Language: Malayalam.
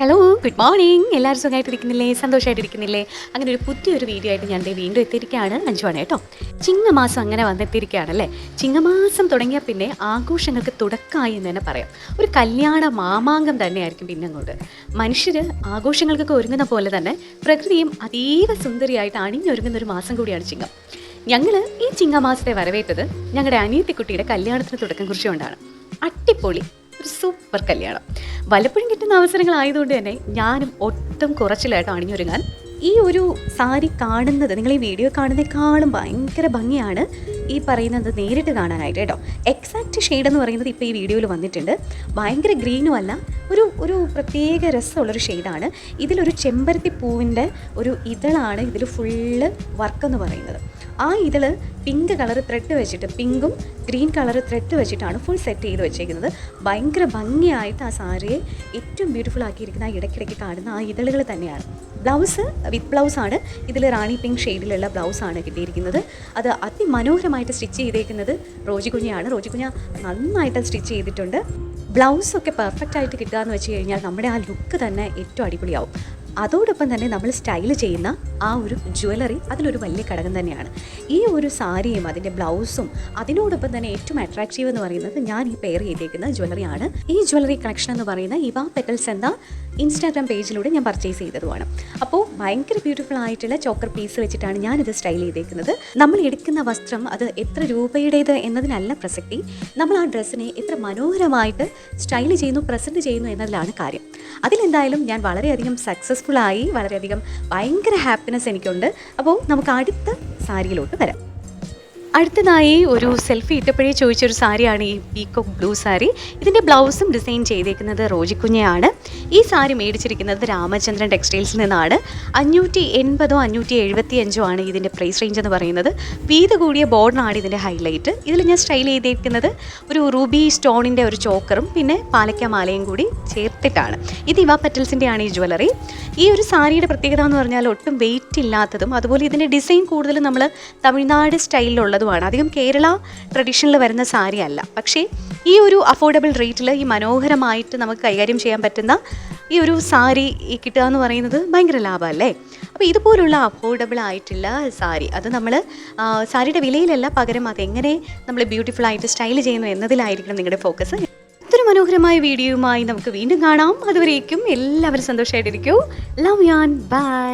ഹലോ ഗുഡ് മോർണിംഗ് എല്ലാവരും സുഖമായിട്ടിരിക്കുന്നില്ലേ? സന്തോഷമായിട്ടിരിക്കുന്നില്ലേ? അങ്ങനെ ഒരു പുതിയൊരു വീഡിയോ ആയിട്ട് ഞാൻ വീണ്ടും എത്തിയിരിക്കുകയാണ്. അഞ്ചുവാണ് കേട്ടോ. ചിങ്ങമാസം അങ്ങനെ വന്നെത്തിയിരിക്കുകയാണല്ലേ? ചിങ്ങമാസം തുടങ്ങിയ പിന്നെ ആഘോഷങ്ങൾക്ക് തുടക്കമായി എന്ന് തന്നെ പറയാം. ഒരു കല്യാണ മാമാങ്കം തന്നെയായിരിക്കും പിന്നെ അങ്ങോട്ട്. മനുഷ്യർ ആഘോഷങ്ങൾക്കൊക്കെ ഒരുങ്ങുന്ന പോലെ തന്നെ പ്രകൃതിയും അതീവ സുന്ദരിയായിട്ട് അണിഞ്ഞൊരുങ്ങുന്ന ഒരു മാസം കൂടിയാണ് ചിങ്ങം. ഞങ്ങൾ ഈ ചിങ്ങമാസത്തെ വരവേറ്റത് ഞങ്ങളുടെ അനിയത്തിക്കുട്ടിയുടെ കല്യാണത്തിന് തുടക്കം കുറിച്ചുകൊണ്ടാണ്. അട്ടിപ്പൊളി ഒരു സൂപ്പർ കല്യാണം. വല്ലപ്പോഴും കിട്ടുന്ന അവസരങ്ങളായതുകൊണ്ട് തന്നെ ഞാനും ഒട്ടും കുറച്ചിലായിട്ട് അണിഞ്ഞൊരുങ്ങാൻ ഈ ഒരു സാരി കാണുന്നത് നിങ്ങൾ ഈ വീഡിയോ കാണുന്നതിനേക്കാളും ഭയങ്കര ഭംഗിയാണ് ഈ പറയുന്നത് നേരിട്ട് കാണാനായിട്ട് കേട്ടോ. എക്സാക്റ്റ് ഷെയ്ഡ് എന്ന് പറയുന്നത് ഇപ്പോൾ ഈ വീഡിയോയിൽ വന്നിട്ടുണ്ട്. ഭയങ്കര ഗ്രീനും അല്ല ഒരു ഒരു പ്രത്യേക രസമുള്ളൊരു ഷെയ്ഡാണ് ഇതിലൊരു ചെമ്പരത്തി പൂവിന്റെ ഒരു ഇതളാണ് ഇതിൽ ഫുള്ള് വർക്ക് എന്ന് പറയുന്നത്. ആ ഇതിൽ പിങ്ക് കളർ ത്രെഡ് വെച്ചിട്ട് പിങ്കും ഗ്രീൻ കളർ ത്രെഡ് വെച്ചിട്ടാണ് ഫുൾ സെറ്റ് ചെയ്ത് വെച്ചേക്കുന്നത്. ഭയങ്കര ഭംഗിയായിട്ട് ആ സാരിയെ ഏറ്റവും ബ്യൂട്ടിഫുൾ ആക്കിയിരിക്കുന്ന ആ ഇടയ്ക്കിടയ്ക്ക് കാണുന്ന ആ ഇതളുകൾ തന്നെയാണ്. ബ്ലൗസ് വിത്ത് ബ്ലൗസാണ് ഇതിൽ റാണി പിങ്ക് ഷെയ്ഡിലുള്ള ബ്ലൗസാണ് കിട്ടിയിരിക്കുന്നത്. അത് അതിമനോഹരമായിട്ട് സ്റ്റിച്ച് ചെയ്തേക്കുന്നത് റോജി കുഞ്ഞാണ്. റോജി കുഞ്ഞ നന്നായിട്ട് സ്റ്റിച്ച് ചെയ്തിട്ടുണ്ട്. ബ്ലൗസൊക്കെ പെർഫെക്റ്റ് ആയിട്ട് കിട്ടുക എന്ന് വെച്ച് കഴിഞ്ഞാൽ നമ്മുടെ ആ ലുക്ക് തന്നെ ഏറ്റവും അടിപൊളിയാവും. അതോടൊപ്പം തന്നെ നമ്മൾ സ്റ്റൈൽ ചെയ്യുന്ന ആ ഒരു ജ്വല്ലറി അതിലൊരു വലിയ ഘടകം തന്നെയാണ്. ഈ ഒരു സാരിയും അതിന്റെ ബ്ലൗസും അതിനോടൊപ്പം തന്നെ ഏറ്റവും അട്രാക്റ്റീവ് എന്ന് പറയുന്നത് ഞാൻ ഈ പെയർ ചെയ്തേക്കുന്ന ജ്വല്ലറിയാണ് ഈ ജ്വല്ലറി കളക്ഷൻ എന്ന് പറയുന്ന ഇവ പെറ്റൽസ് എന്ന ഇൻസ്റ്റാഗ്രാം പേജിലൂടെ ഞാൻ പർച്ചേസ് ചെയ്തതുമാണ്. അപ്പോൾ ഭയങ്കര ബ്യൂട്ടിഫുൾ ആയിട്ടുള്ള ചോക്കർ പീസ് വെച്ചിട്ടാണ് ഞാനിത് സ്റ്റൈൽ ചെയ്തേക്കുന്നത്. നമ്മൾ എടുക്കുന്ന വസ്ത്രം അത് എത്ര രൂപയുടേത് എന്നതിനല്ല പ്രസക്തി. നമ്മൾ ആ ഡ്രസ്സിനെ എത്ര മനോഹരമായിട്ട് സ്റ്റൈൽ ചെയ്യുന്നു പ്രസന്റ് ചെയ്യുന്നു എന്നതിലാണ് കാര്യം. അതിലെന്തായാലും ഞാൻ വളരെയധികം സക്സസ്ഫുൾ ആയി വളരെയധികം ഭയങ്കര ഹാപ്പിനെസ് എനിക്കുണ്ട്. അപ്പോൾ നമുക്ക് അടുത്ത സാരിയിലോട്ട് വരാം. അടുത്തതായി ഒരു സെൽഫി ഇട്ടപ്പോഴേ ചോദിച്ചൊരു സാരിയാണ് ഈ പീക്കോക്ക് ബ്ലൂ സാരി. ഇതിന്റെ ബ്ലൗസും ഡിസൈൻ ചെയ്തേക്കുന്നത് റോജിക്കുഞ്ഞയാണ് ഈ സാരി മേടിച്ചിരിക്കുന്നത് രാമചന്ദ്രൻ ടെക്സ്റ്റൈൽസിൽ നിന്നാണ്. അഞ്ഞൂറ്റി എൺപതോ അഞ്ഞൂറ്റി എഴുപത്തി അഞ്ചോ ആണ് ഇതിന്റെ പ്രൈസ് റേഞ്ച് എന്ന് പറയുന്നത്. വീത് കൂടിയ ബോർഡറാണ് ഇതിന്റെ ഹൈലൈറ്റ് ഇതിൽ ഞാൻ സ്റ്റൈൽ ചെയ്തേക്കുന്നത് ഒരു റൂബി സ്റ്റോണിന്റെ ഒരു ചോക്കറും പിന്നെ പാലക്ക മാലയും കൂടി ചേർത്തിട്ടാണ്. ഇത് ഇവ പെറ്റൽസിന്റെ ആണ് ഈ ജ്വല്ലറി ഈ ഒരു സാരിയുടെ പ്രത്യേകത എന്ന് പറഞ്ഞാൽ ഒട്ടും വെയിറ്റ് ഇല്ലാത്തതും അതുപോലെ ഇതിന്റെ ഡിസൈൻ കൂടുതലും നമ്മൾ തമിഴ്നാട് സ്റ്റൈലിലുള്ളതുമാണ് അധികം കേരള ട്രഡീഷനിൽ വരുന്ന സാരി അല്ല. പക്ഷേ ഈ ഒരു അഫോർഡബിൾ റേറ്റിൽ ഈ മനോഹരമായിട്ട് നമുക്ക് കൈകാര്യം ചെയ്യാൻ പറ്റുന്ന ഈ ഒരു സാരി കിട്ടുക എന്ന് പറയുന്നത് ഭയങ്കര ലാഭമല്ലേ? അപ്പോൾ ഇതുപോലുള്ള അഫോർഡബിൾ ആയിട്ടുള്ള സാരി അത് നമ്മൾ സാരിയുടെ വിലയിലല്ല പകരം അതെങ്ങനെ നമ്മൾ ബ്യൂട്ടിഫുൾ ആയിട്ട് സ്റ്റൈൽ ചെയ്യുന്നു എന്നതിലായിരിക്കണം നിങ്ങളുടെ ഫോക്കസ് ഇതൊരു മനോഹരമായ വീഡിയോയുമായി നമുക്ക് വീണ്ടും കാണാം. അതുവരേക്കും എല്ലാവരും സന്തോഷമായിട്ടിരിക്കൂ ലവ് യാൻ ബൈ